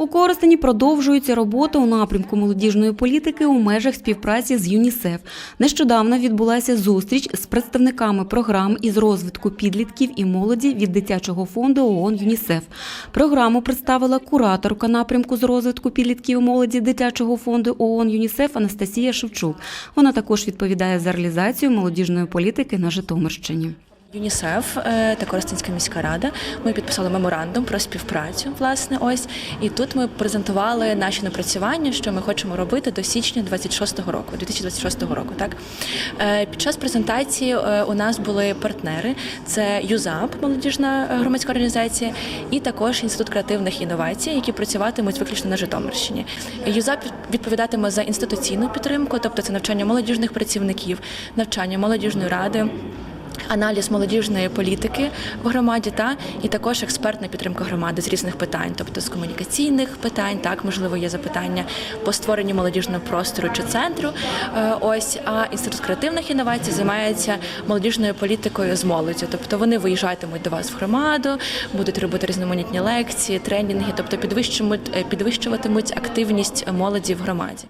У Коростені продовжується робота у напрямку молодіжної політики у межах співпраці з ЮНІСЕФ. Нещодавно відбулася зустріч з представниками програм із розвитку підлітків і молоді від дитячого фонду ООН ЮНІСЕФ. Програму представила кураторка напрямку з розвитку підлітків і молоді дитячого фонду ООН ЮНІСЕФ Анастасія Шевчук. Вона також відповідає за реалізацію молодіжної політики на Житомирщині. ЮНІСЕФ е, та Коростенська міська рада. Ми підписали меморандум про співпрацю. Власне, ось і тут ми презентували наші напрацювання, що ми хочемо робити до січня 26-го року, 2026 року. Так Е, під час презентації е, у нас були партнери: це ЮЗАП, молодіжна громадська організація, і також інститут креативних інновацій, які працюватимуть виключно на Житомирщині. ЮЗАП відповідатиме за інституційну підтримку, тобто це навчання молодіжних працівників, навчання молодіжної ради аналіз молодіжної політики в громаді та і також експертна підтримка громади з різних питань, тобто з комунікаційних питань, так можливо є запитання по створенню молодіжного простору чи центру. Е, Ось а інститут креативних інновацій займається молодіжною політикою з молоддю. Тобто вони виїжджатимуть до вас в громаду, будуть робити різноманітні лекції, тренінги, тобто е, підвищуватимуть активність молоді в громаді.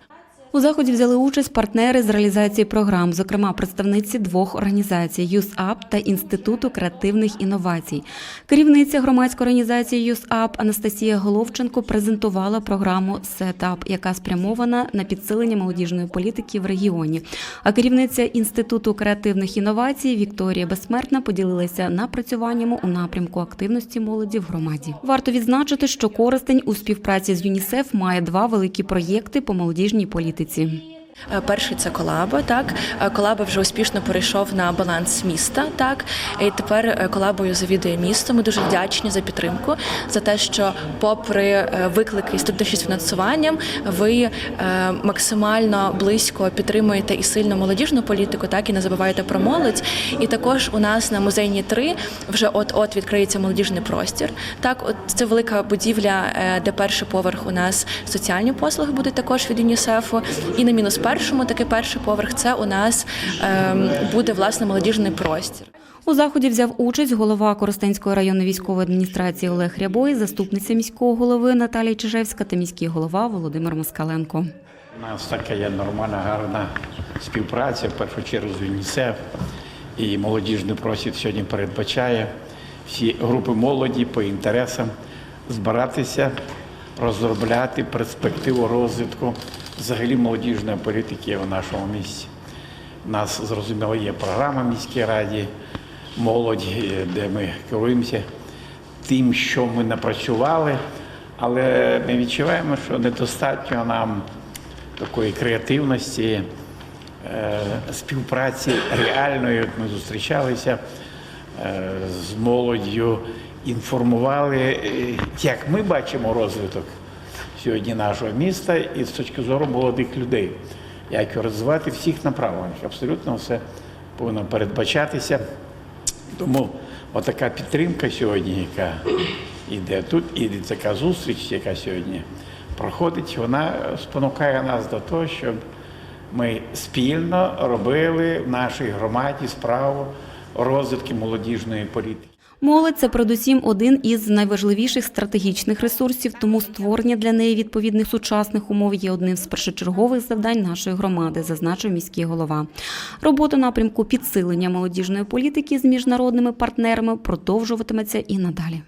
У заході взяли участь партнери з реалізації програм, зокрема представниці двох організацій ЮСАП та Інституту креативних інновацій. Керівниця громадської організації ЮСАП Анастасія Головченко презентувала програму «Сетап», яка спрямована на підсилення молодіжної політики в регіоні. А керівниця Інституту креативних інновацій Вікторія Безсмертна поділилася напрацюваннями у напрямку активності молоді в громаді. Варто відзначити, що Коростень у співпраці з ЮНІСЕФ має два великі проєкти по молодіжній політиці. Е, Перший це колаба. Так Е, колаба вже успішно перейшов на баланс міста. Так і тепер е, колабою завідує місто. Ми дуже вдячні за підтримку, за те, що, попри е, виклики з труднощі з фінансуванням, ви е, максимально близько підтримуєте і сильно молодіжну політику, так і не забуваєте про молодь. І також у нас на музейній 3 вже от-от відкриється молодіжний простір. Так, от це велика будівля, е, де перший поверх у нас соціальні послуги будуть також від ЮНІСЕФу. І на мінус першому, такий перший поверх, це у нас ем, буде власне молодіжний простір. У заході взяв участь голова Коростенської районної військової адміністрації Олег Рябой, заступниця міського голови Наталія Чижевська та міський голова Володимир Москаленко. У нас така є нормальна, гарна співпраця, в першу чергу з ЮНІСЕФ. І молодіжний просвіт сьогодні передбачає всі групи молоді по інтересам збиратися, розробляти перспективу розвитку взагалі молодіжної політики в нашому місті. У нас, зрозуміло, є програма міській раді молодь, де ми керуємося тим, що ми напрацювали, але ми відчуваємо, що недостатньо нам такої креативності, е, співпраці реальної. Ми зустрічалися е, з молоддю, інформували, е, як ми бачимо розвиток сьогодні нашого міста і з точки зору молодих людей, як його розвивати всіх направленнях. Абсолютно все повинно передбачатися. Тому отака підтримка сьогодні, яка йде тут, і така зустріч, яка сьогодні проходить, вона спонукає нас до того, щоб ми спільно робили в нашій громаді справу розвитку молодіжної політики. Молодь це передусім один із найважливіших стратегічних ресурсів, тому створення для неї відповідних сучасних умов є одним з першочергових завдань нашої громади, зазначив міський голова. Робота напрямку підсилення молодіжної політики з міжнародними партнерами продовжуватиметься і надалі.